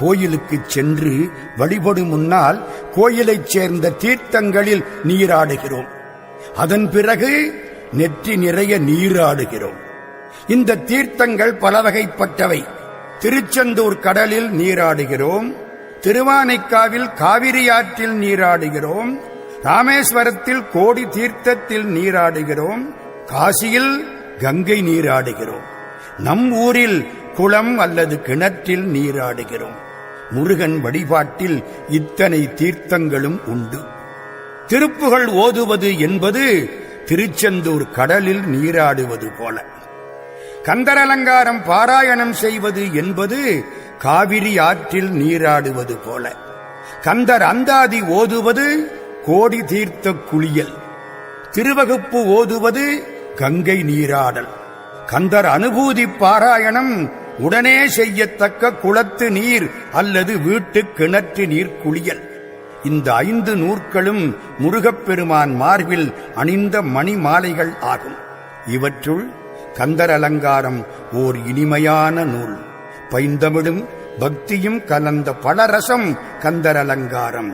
கோயிலுக்கு சென்று வழிபடும் முன்னால் கோயிலைச் சேர்ந்த தீர்த்தங்களில் நீராடுகிறோம். அதன் பிறகு நெற்றி நிறைய நீராடுகிறோம். இந்த தீர்த்தங்கள் பல வகைப்பட்டவை திருச்செந்தூர் கடலில் நீராடுகிறோம். திருவானைக்காவில் காவிரி ஆற்றில் நீராடுகிறோம். ராமேஸ்வரத்தில் கோடி தீர்த்தத்தில் நீராடுகிறோம். காசியில் கங்கை நீராடுகிறோம். நம் ஊரில் குளம் அல்லது கிணற்றில் நீராடுகிறோம். முருகன் வழிபாட்டில் இத்தனை தீர்த்தங்களும் உண்டு. திருப்புகள் ஓதுவது என்பது திருச்செந்தூர் கடலில் நீராடுவது போல. கந்தரலங்காரம் பாராயணம் செய்வது என்பது காவிரி ஆற்றில் நீராடுவது போல. கந்தர் அந்தாதி ஓதுவது கோடி தீர்த்த குளியல். திருவகுப்பு ஓதுவது கங்கை நீராடல். கந்தர் அனுபூதி பாராயணம் உடனே செய்யத்தக்க குளத்து நீர் அல்லது வீட்டு கிணற்று நீர் குளியல். இந்த ஐந்து நூற்களும் முருகப்பெருமான் மார்பில் அணிந்த மணி மாலைகள் ஆகும். இவற்றுள் கந்தர் அலங்காரம் ஓர் இனிமையான நூல். பைந்தமிழும் பக்தியும் கலந்த பலரசம் கந்தர் அலங்காரம்